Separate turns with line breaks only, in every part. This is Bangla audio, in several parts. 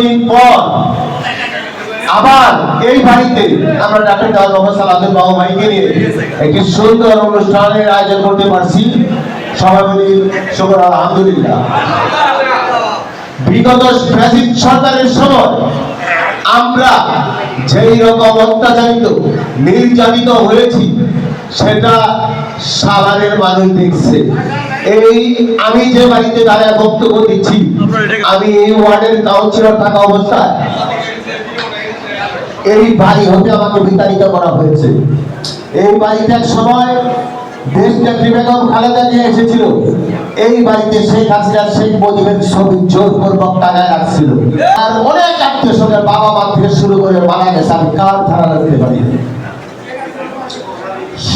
দিন পর আবার এই বাড়িতে আমরা ডাক্তার বাবু ভাইকে নিয়ে একটি সুন্দর অনুষ্ঠানের আয়োজন করতে পারছি। আলহামদুলিল্লাহ। বিগত ফ্যাসিড সরকারের সময় আমরা যেই রকম অত্যাচারিত, নির্যাতিত হয়েছি সেটা সাভারের মানুষ দেখছে। এই আমি যে বাড়িতে দাঁড়ায় বক্তব্য দিচ্ছি, আমি এই ওয়ার্ডের কাউন্সিলর থাকা অবস্থায় এই বাড়ি হতে আমাকে বিতাড়িত করা হয়েছে। এই বাড়িতে এক সময় দেশ নেত্রী বেগম খালেদা এসেছিল। এই বাড়িতে শেখ হাসিনা শেখ মুজিবের ছবি জোরপূর্বক টাকায় রাখছিল। আর অনেক আত্মীয় বাবা মা থেকে শুরু করে মারা গেছে, আমি কার ধারা রাখতে পারি?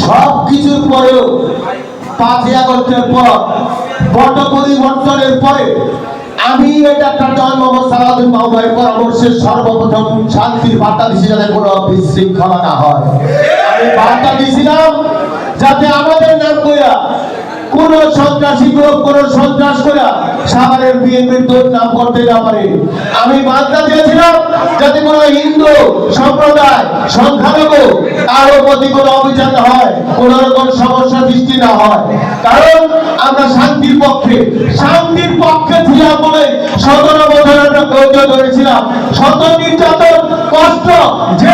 সব কিছুর পরেও পাঁচই পর পট পরিবর্তনের পরে আমি এটা মাহমুদের পরামর্শে সর্বপ্রথম শান্তির বার্তা যাতে কোনো বিশৃঙ্খলা না হয়। আমি বার্তা যাতে আমাদের নাম কইরা কোন সন্ত্রাসী কোন সন্ত্রাস করে সাভারের বিএনপির নাম করতে না পারে। আমি বার্তা যাতে কোনো হিন্দু সম্প্রদায় সংখ্যালঘু কারও প্রতি কোনো অভিযান হয় কোন রকম সমস্যা সৃষ্টি না হয়। কারণ আমরা শান্তির পক্ষে শান্তির পক্ষে ছিলাম বলে সতেরো বছর আমরা ধৈর্য ধরেছিলাম। শত নির্যাতন, কষ্ট, যে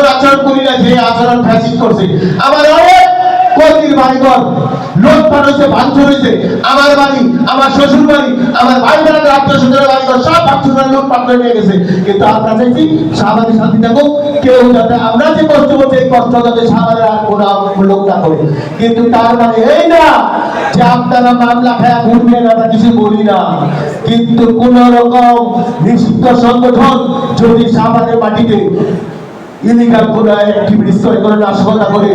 আচরণ করি না যে আচরণ ফ্যাসিস করছে। আমার অনেক কর্মীর বাড়িঘর লোটপাট হয়েছে, ভাঙচুর হয়েছে। আমার বাড়ি, আমার শ্বশুর বাড়ি, আমার ভাই বোনের, আত্মীয় স্বজনের বাড়িঘর সব ভাঙচুর করে লোটপাট করে নিয়ে গেছে। কিন্তু আমরা চাইছি সাহাবাদের শান্তি থাকুক, কেউ যাতে আমরা যে কষ্ট করছি, এই কষ্ট যাতে সাহাবাদের আর কোনো লোক না করে। কিন্তু তার মানে এই না যে আপনারা মামলা খায়া ঘুরবেন আমরা কিছু বলি না। কিন্তু কোন রকম নিষিদ্ধ সংগঠন যদি সাহাবাদের মাটিতে ইলিগাল কোন অ্যাক্টিভিটিস করে করে নাশকতা করে।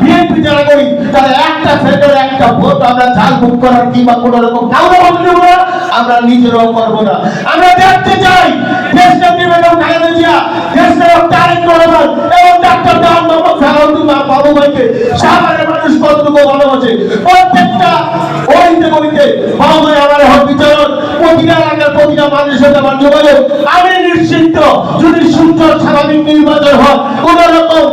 বিএনপি যারা করি, তারা একটা সেন্টারে একটা ভোট আমরা ঝাল বুক করার কিংবা কোন রকম কাউকে বলতে দেবো না, আমরা নিজেরাও করব না। আমরা দেখতে চাই দেশ নেত্রী বেগম খালেদা জিয়া দেশ নায়ক তারেক রহমান, এবং ডাক্তার দেওয়ান মোহাম্মদ সালাউদ্দিন বাবু ভাইকে। সাভারের মানুষ কতটুকু ভালোবাসে? প্রত্যেকটা ওইতে করিতে বাবু ভাই আমার হক বিচরণ প্রতিটা এলাকার প্রতিটা মানুষের সাথে আমার যোগাযোগ আমি নিশ্চিত যদি সুন্দর স্বাভাবিক নির্বাচন হয় কোন রকম